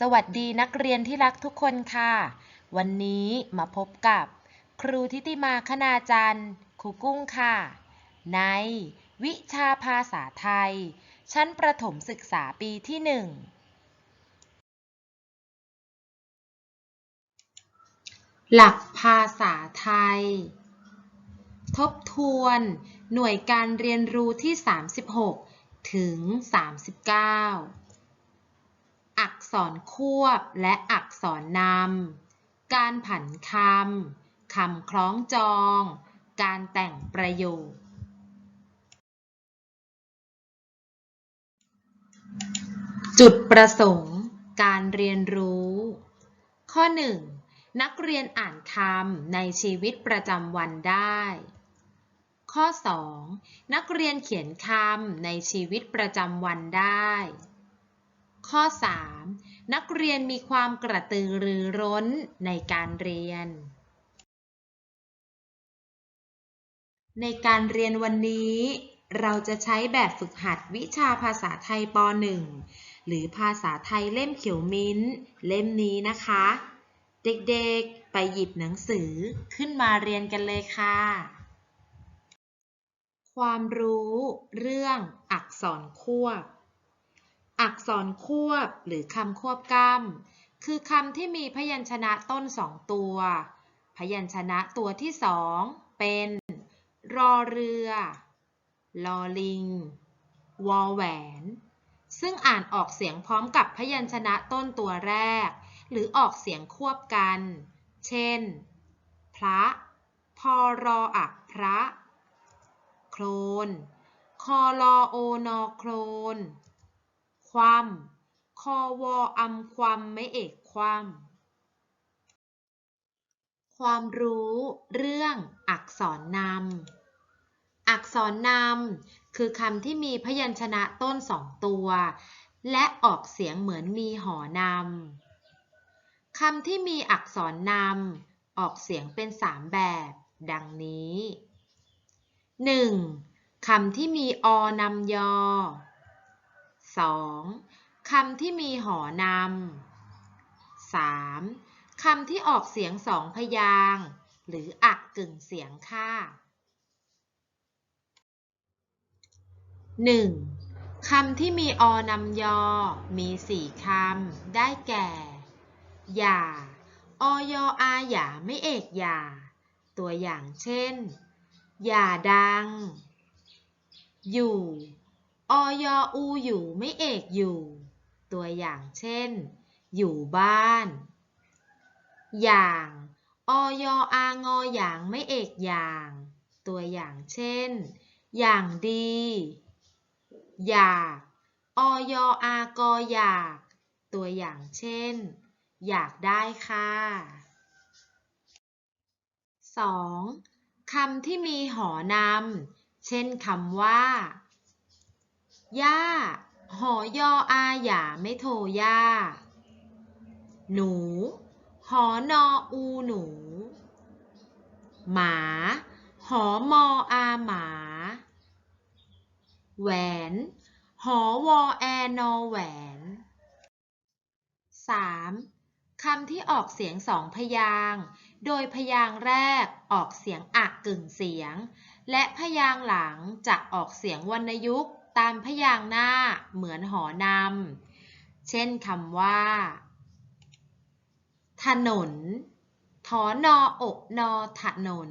สวัสดีนักเรียนที่รักทุกคนค่ะ วันนี้มาพบกับ ครูทิติมาคณาจันทร์ครูกุ้งค่ะ ใน วิชาภาษาไทย ชั้นประถมศึกษาปีที่หนึ่งหลักภาษาไทย ทบทวน หน่วยการเรียนรู้ที่ 36 ถึง 39 อักษรควบและอักษรนำ การผันคำ คำคล้องจอง การแต่งประโยค จุดประสงค์ การเรียนรู้ ข้อ 1. นักเรียนอ่านคำในชีวิตประจำวันได้ ข้อ 2. นักเรียนเขียนคำในชีวิตประจำวันได้ ข้อ 3. นักเรียนมีความกระตือรือร้นในการเรียน ในการเรียนวันนี้ เราจะใช้แบบฝึกหัดวิชาภาษาไทยป .1 หรือภาษาไทยเล่มเขียวมิ้นท์เล่มนี้นะคะ เด็กๆ ไปหยิบหนังสือขึ้นมาเรียนกันเลยค่ะ ความรู้เรื่องอักษรควบ อักษรควบหรือคำควบกล้ำคือคำที่มีพยัญชนะต้นสองตัว พยัญชนะตัวที่สองเป็น รอเรือ ลอลิง วอแหวน ซึ่งอ่านออกเสียงพร้อมกับพยัญชนะต้นตัวแรก หรือออกเสียงควบกัน เช่น พระ พอรออักพระ โคลน คอลอโอนอโคลน คว่ำคอวออำความไม่เอกคว่ำความรู้เรื่องอักษรนำ อักษรนำคือคำที่มีพยัญชนะต้นสองตัว และออกเสียงเหมือนมีหอนำ คำที่มีอักษรนำออกเสียงเป็นสามแบบ ดังนี้ 1. คำที่มีอนำยอ 2. คำที่มีหอนำ 3. คำที่ออกเสียงสองพยางค์หรืออักกึ่งเสียงค่ะ 1. คำที่มีอนำยอ มีสี่คำ ได้แก่ อย่า อยอาหยาไม่เอกอย่า ตัวอย่างเช่น อย่าดัง อยู่ อยอูอยู่ไม่เอกอยู่ ตัวอย่างเช่น อยู่บ้าน อย่างอย อางออย่างไม่เอกอย่าง ตัวอย่างเช่น อย่างดี อยากอย อากออยาก ตัวอย่างเช่น อยากได้ค่ะ 2. คำที่มีหอนำ เช่นคำว่า ย่า หอยออาหยาไม่โทย่า หนู หอนออูหนู หมา หอมออาหมา แหวน หอวอแอนอแหวน 3. คำที่ออกเสียงสองพยางค์โดยพยางค์แรกออกเสียงอักกึ่งเสียง และพยางค์หลังจะออกเสียงวรรณยุกต์ ตามพยางค์หน้าเหมือนหอนำ เช่นคำว่า ถนน ถอนออกนอถนน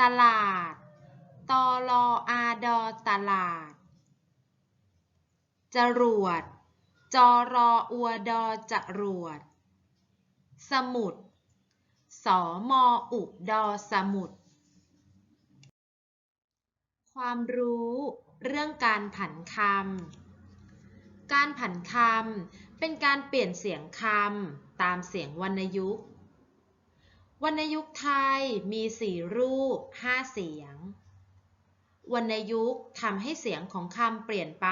ตลาด ตอลออาดอตลาด จรวด จอรออัวดอจรวด สมุดสอมออุดอสมุด ความรู้เรื่องการผันคำ การผันคำเป็นการเปลี่ยนเสียงคำตามเสียงวรรณยุกต์ วรรณยุกต์ไทยมีสี่รูปห้าเสียง วรรณยุกต์ทำให้เสียงของคำเปลี่ยนไป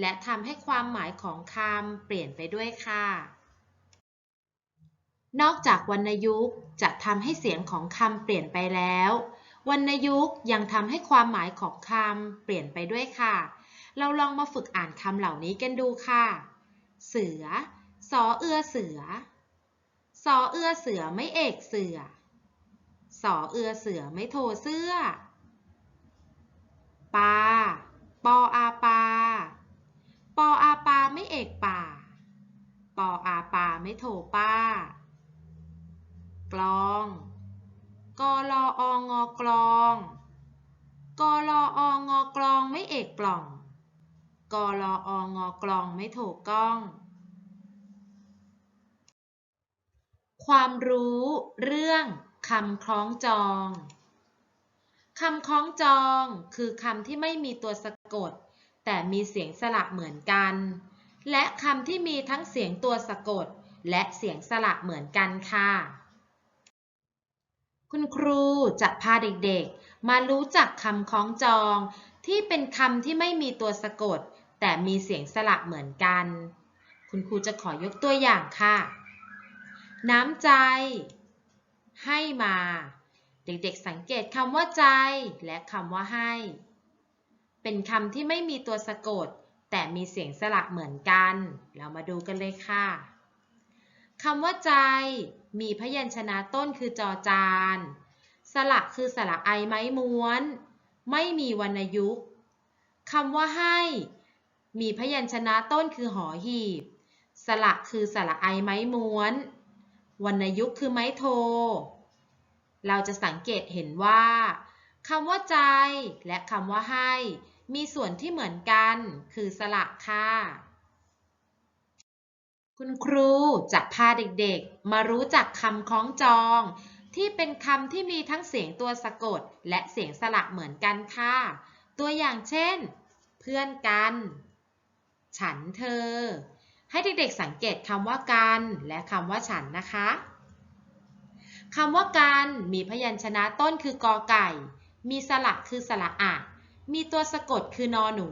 และทำให้ความหมายของคำเปลี่ยนไปด้วยค่ะ นอกจากวรรณยุกต์จะทำให้เสียงของคำเปลี่ยนไปแล้ว วรรณยุกต์ยังทำให้ความหมายของคำเปลี่ยนไปด้วยค่ะ เราลองมาฝึกอ่านคำเหล่านี้กันดูค่ะ เสือ สอเอือเสือ สอเอือเสือไม่เอกเสือ สอเอือเสือไม่โทเสื้อ ปา ปออาปา ปออาปาไม่เอกป่า ปออาปาไม่โทป้ากลอง กลอองกลอง กลอองกลองไม่เอกกล่อง กลอองกลองไม่โถกล้อง ความรู้เรื่องคำคล้องจอง คำคล้องจองคือคำที่ไม่มีตัวสะกด แต่มีเสียงสระเหมือนกัน และคำที่มีทั้งเสียงตัวสะกด และเสียงสระเหมือนกันค่ะ คุณครูจะพาเด็กๆ มารู้จักคำคล้องจอง ที่เป็นคำที่ไม่มีตัวสะกด แต่มีเสียงสระเหมือนกัน คุณครูจะขอยกตัวอย่างค่ะ น้ำใจ ให้มา เด็กๆสังเกตคำว่าใจ และคำว่าให้ เป็นคำที่ไม่มีตัวสะกด แต่มีเสียงสระเหมือนกัน เรามาดูกันเลยค่ะ คำว่าใจมีพยัญชนะต้นคือจอจาน สระคือสระไอไม้ม้วน ไม่มีวรรณยุกต์คำว่าให้ มีพยัญชนะต้นคือหอหีบ สระคือสระไอไม้ม้วน วรรณยุกต์คือไม้โท เราจะสังเกตเห็นว่าคำว่าใจและคำว่าให้ มีส่วนที่เหมือนกัน คือสระค่ะ คุณครูจะพาเด็กๆ มารู้จักคำคล้องจอง ที่เป็นคำที่มีทั้งเสียงตัวสะกด และเสียงสระเหมือนกันค่ะ ตัวอย่างเช่น เพื่อนกัน ฉันเธอ ให้เด็กๆสังเกตคำว่ากันและคำว่าฉันนะคะคำว่ากันมีพยัญชนะต้นคือกอไก่ มีสระคือสระอะ มีตัวสะกดคือนอหนู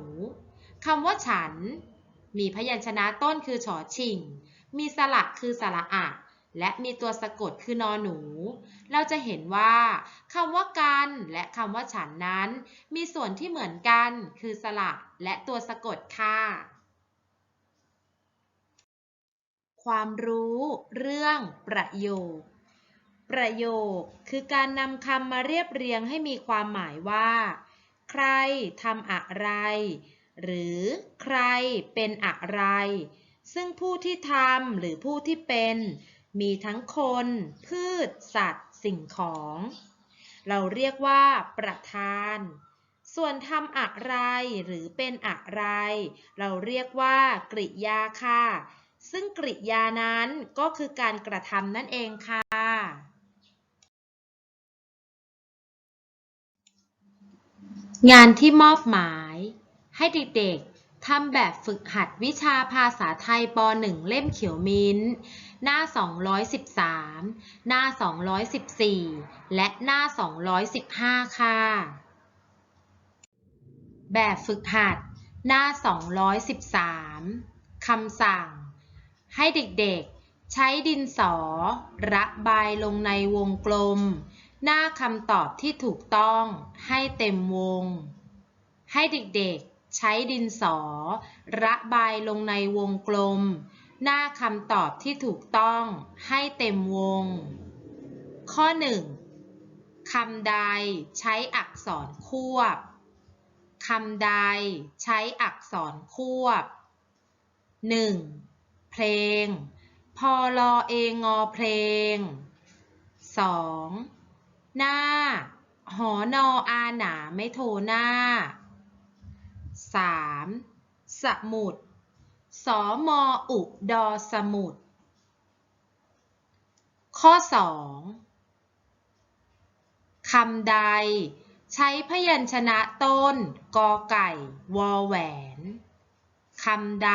คำว่าฉัน มีพยัญชนะต้นคือฉอชิง มีสระคือสระอะ และมีตัวสะกดคือนอหนู เราจะเห็นว่าคำว่ากันและคำว่าฉันนั้น มีส่วนที่เหมือนกันคือสระและตัวสะกดค่ะ ความรู้เรื่องประโยค ประโยคคือการนำคำมาเรียบเรียงให้มีความหมายว่า ใครทำอะไร หรือใครเป็นอะไร ซึ่งผู้ที่ทำหรือผู้ที่เป็น มีทั้งคน พืช สัตว์ สิ่งของ เราเรียกว่า ประธาน ส่วนทำอะไรหรือเป็นอะไร เราเรียกว่า กริยาค่ะ ซึ่งกริยานั้นก็คือการกระทำนั่นเองค่ะงานที่มอบหมาย ให้เด็กๆทำแบบฝึกหัดวิชาภาษาไทยป .1 เล่มเขียวมิ้น หน้า 213 หน้า 214 และหน้า 215 ค่ะ แบบฝึกหัด หน้า 213 คำสั่ง ให้เด็กๆ ใช้ดินสอ ระบายลงในวงกลม หน้าคำตอบที่ถูกต้องให้เต็มวงให้เด็กๆ ใช้ดินสอ ระบายลงในวงกลม หน้าคำตอบที่ถูกต้องให้เต็มวง ข้อ 1. คำใดใช้อักษรควบคำใดใช้อักษรควบ 1. เพลง พอลอเองอเพลง 2. หน้า หอนออาหนาไม่โทหน้า 3. สมุดสอมออุดอสมุดข้อ 2 คำใด ใช้พยัญชนะต้นกอไก่ วอแหวน คำใด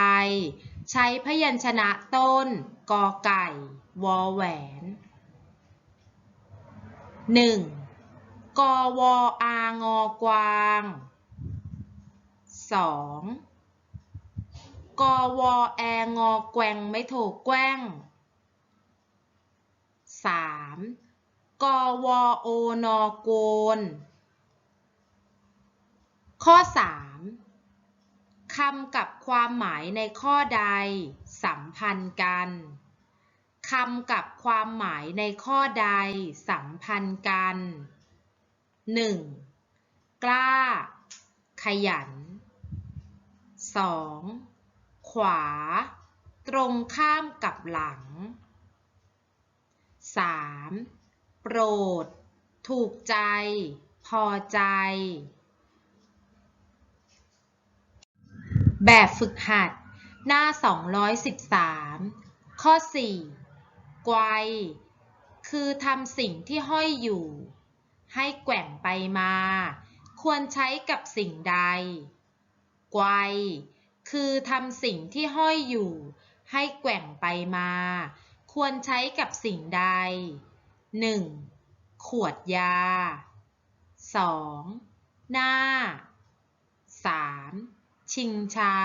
ใช้พยัญชนะต้นกอไก่ วอแหวน 1. กวอางอกวาง 2. กวแองอแกงไม่โถแกว้ง 3. กวโอนอโกน ข้อ 3. คคำกับความหมายในข้อใดสัมพันธ์กันคำกับความหมายในข้อใดสัมพันธ์กัน 1. กล้า ขยัน 2. ขวา ตรงข้ามกับหลัง 3. โปรด ถูกใจ พอใจ แบบฝึกหัด หน้า 213 ข้อ 4 ไกว คือทำสิ่งที่ห้อยอยู่ ให้แกว่งไปมา ควรใช้กับสิ่งใด ไกวคือทำสิ่งที่ห้อยอยู่ ให้แกว่งไปมา ควรใช้กับสิ่งใด 1. ขวดยา 2. หน้า 3. ชิงช้า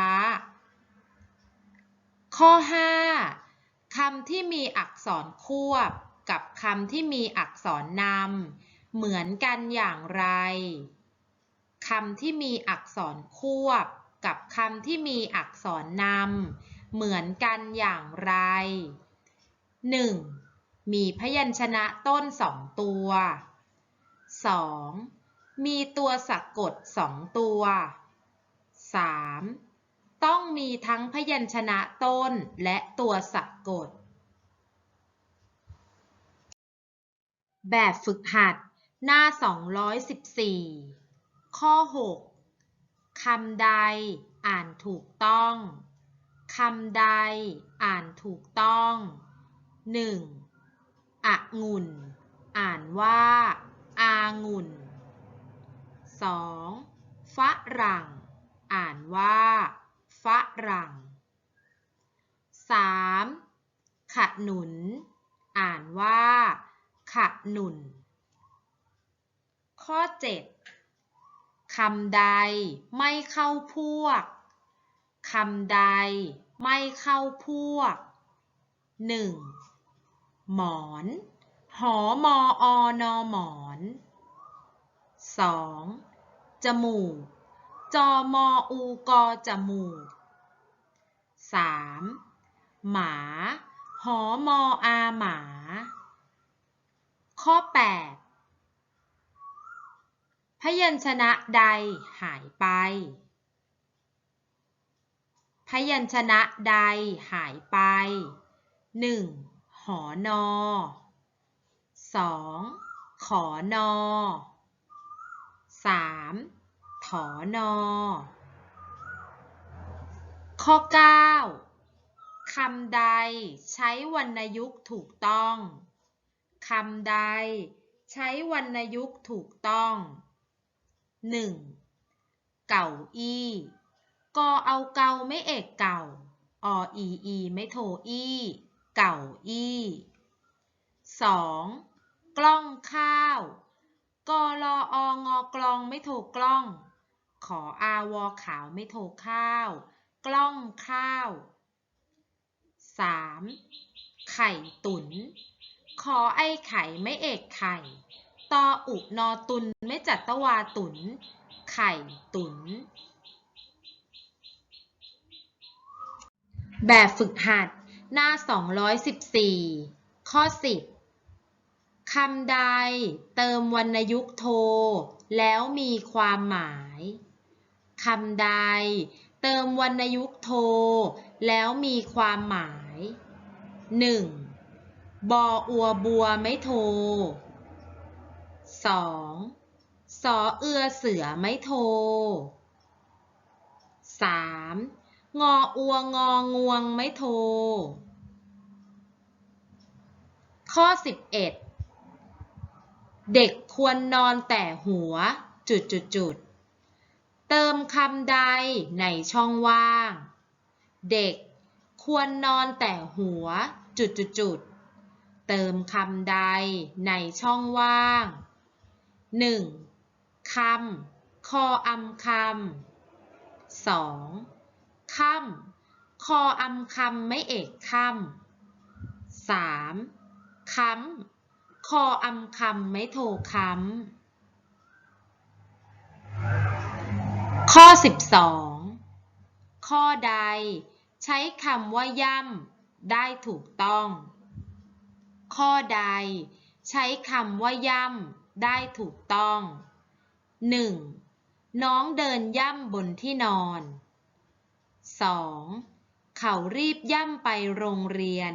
ข้อ 5 คำที่มีอักษรควบกับคำที่มีอักษรนำเหมือนกันอย่างไร คำที่มีอักษรควบ กับคำที่มีอักษรนำเหมือนกันอย่างไร 1. มีพยัญชนะต้นสองตัว 2. มีตัวสะกดสองตัว 3. ต้องมีทั้งพยัญชนะต้นและตัวสะกด แบบฝึกหัดหน้า 214 ข้อ 6คำใดอ่านถูกต้องคำใดอ่านถูกต้อง 1. องุ่น อ่านว่า อางุ่น 2. ฝรั่ง อ่านว่าฝรั่ง 3. ขหนุน อ่านว่าขหนุน ข้อ 7 คำใดไม่เข้าพวก คำใดไม่เข้าพวก 1. หมอน หอมออนอหมอน 2. จมูก จอมออูกอจมูก 3. หมา หอมออาหมา ข้อ 8 พยัญชนะใดหายไป พยัญชนะใดหายไป 1. หอนอ 2. ขอนอ 3. ถอนอ ข้อ 9 คำใดใช้วรรณยุกต์ถูกต้อง คำใดใช้วรรณยุกต์ถูกต้อง 1. เก่าอี้กอเอาเกาไม่เอกเก่า ออีอีไม่โทอี้ เก่าอี้ 2. กล้องข้าวกอลอองอกลองไม่โทกล้อง ขออาวอขาวไม่โทข้าว กล้องข้าว 3. ไข่ตุ๋นขอไอไข่ไม่เอกไข่ ตออุนอตุนไม่จัดตวาตุน ไข่ตุน แบบฝึกหัด หน้า 214 ข้อ 10คำใดเติมวรรณยุกโท แล้วมีความหมายคำใด เติมวรรณยุกโท แล้วมีความหมาย 1. บออัวบัวไม่โท 2. สอเอือเสือไม่โท 3. งออัวงองวงไม่โท ข้อ11เด็กควรนอนแต่หัว จุดจุดจุดเติมคำใดในช่องว่าง เด็กควรนอนแต่หัว จุดจุดจุดเติมคำใดในช่องว่าง 1. คำ คออำคำ 2. ค่ำคออำคำไม่เอกค่ำ 3. ค้ำคออำคำไม่โทคำข้อ 12 ข้อใด ใช้คำว่าย่ำได้ถูกต้อง ข้อใด ใช้คำว่าย่ำ ได้ถูกต้อง 1. น้องเดินย่ำบนที่นอน 2. เขารีบย่ำไปโรงเรียน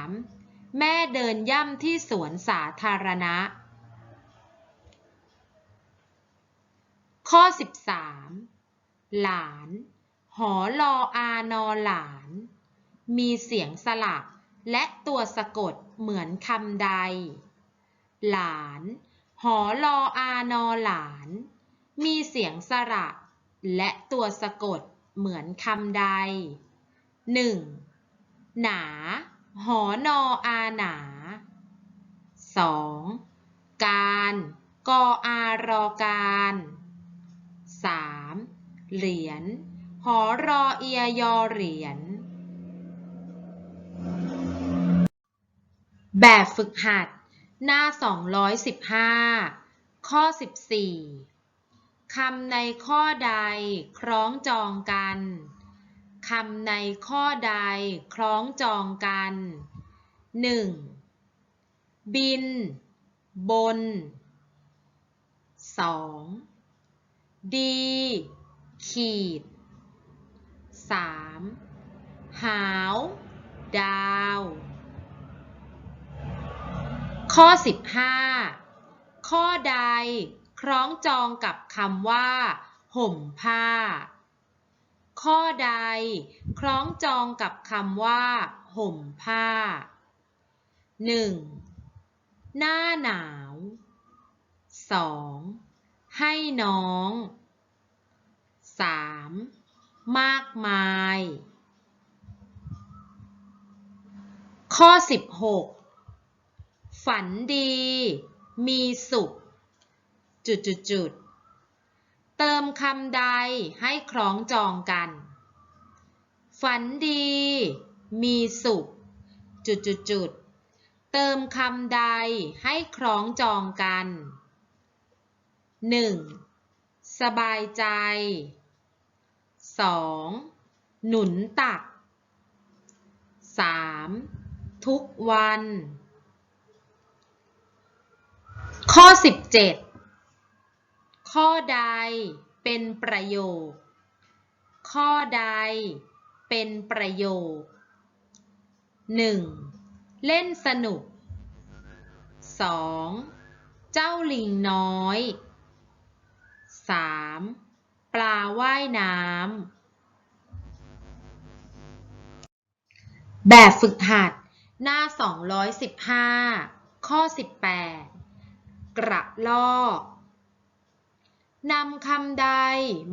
3. แม่เดินย่ำที่สวนสาธารณะ ข้อ 13 หลาน หอลออานอหลาน มีเสียงสลักและตัวสะกดเหมือนคำใด หลาน หอลออานอหลาน มีเสียงสระ และตัวสะกดเหมือนคำใด 1. หนา หอนออาหนา 2. การกออารอการ 3. เหรียญหอรอเอียยอเหรียญ แบบฝึกหัด หน้า 215 ข้อ 14 คำในข้อใดคล้องจองกัน คำในข้อใดคล้องจองกัน 1. บิน บน 2. ดี ขีด 3. หาว ดาว ข้อ 15 ข้อใด คล้องจองกับคำว่า ห่มผ้า ข้อใด คล้องจองกับคำว่า ห่มผ้า 1. หน้าหนาว 2. ให้น้อง 3. มากมาย ข้อ 16 ฝันดี มีสุข จุดจุดจุดเติมคำใดให้คล้องจองกัน ฝันดี มีสุข จุดจุดจุดเติมคำใดให้คล้องจองกัน 1. สบายใจ 2. หนุนตัก 3. ทุกวัน ข้อ 17 ข้อใดเป็นประโยค ข้อใดเป็นประโยค 1. เล่นสนุก 2. เจ้าลิงน้อย 3. ปลาว่ายน้ำ แบบฝึกหัดหน้า 215 ข้อ 18 กระลอกนำคำใด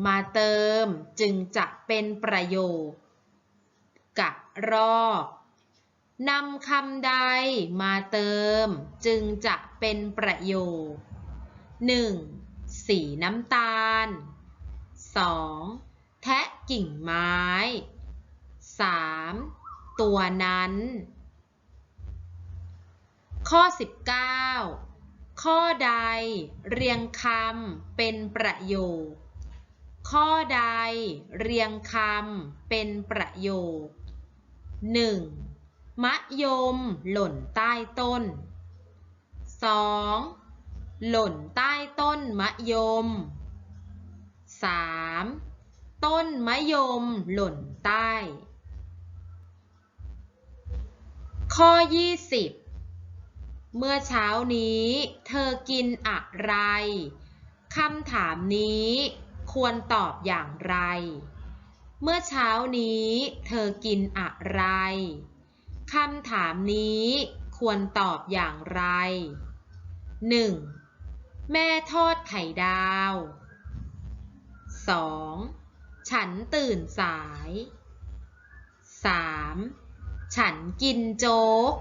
มาเติมจึงจะเป็นประโยค กะรอกนำคำใดมาเติมจึงจะเป็นประโยค 1. สีน้ำตาล 2. แทะกิ่งไม้ 3. ตัวนั้น ข้อ 19 ข้อใดเรียงคำเป็นประโยค ข้อใดเรียงคำเป็นประโยค 1. มะยมหล่นใต้ต้น 2. หล่นใต้ต้นมะยม 3. ต้นมะยมหล่นใต้ ข้อ 20 เมื่อเช้านี้ เธอกินอะไร คำถามนี้ ควรตอบอย่างไร เมื่อเช้านี้ เธอกินอะไร คำถามนี้ ควรตอบอย่างไร 1. แม่ทอดไข่ดาว 2. ฉันตื่นสาย 3. ฉันกินโจ๊ก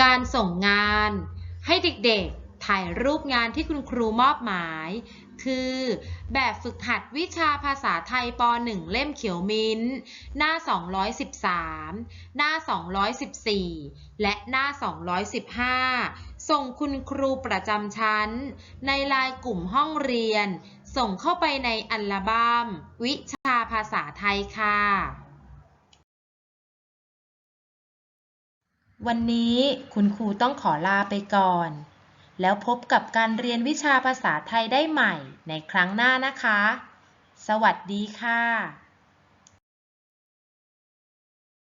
การส่งงาน ให้เด็กๆ ถ่ายรูปงานที่คุณครูมอบหมาย คือแบบฝึกหัดวิชาภาษาไทยป .1 เล่มเขียวมิ้น หน้า 213 หน้า 214 และหน้า 215 ส่งคุณครูประจำชั้น ในไลน์กลุ่มห้องเรียน ส่งเข้าไปในอัลบั้มวิชาภาษาไทยค่ะ วันนี้คุณครูต้องขอลาไปก่อน แล้วพบกับการเรียนวิชาภาษาไทยได้ใหม่ในครั้งหน้านะคะ สวัสดีค่ะ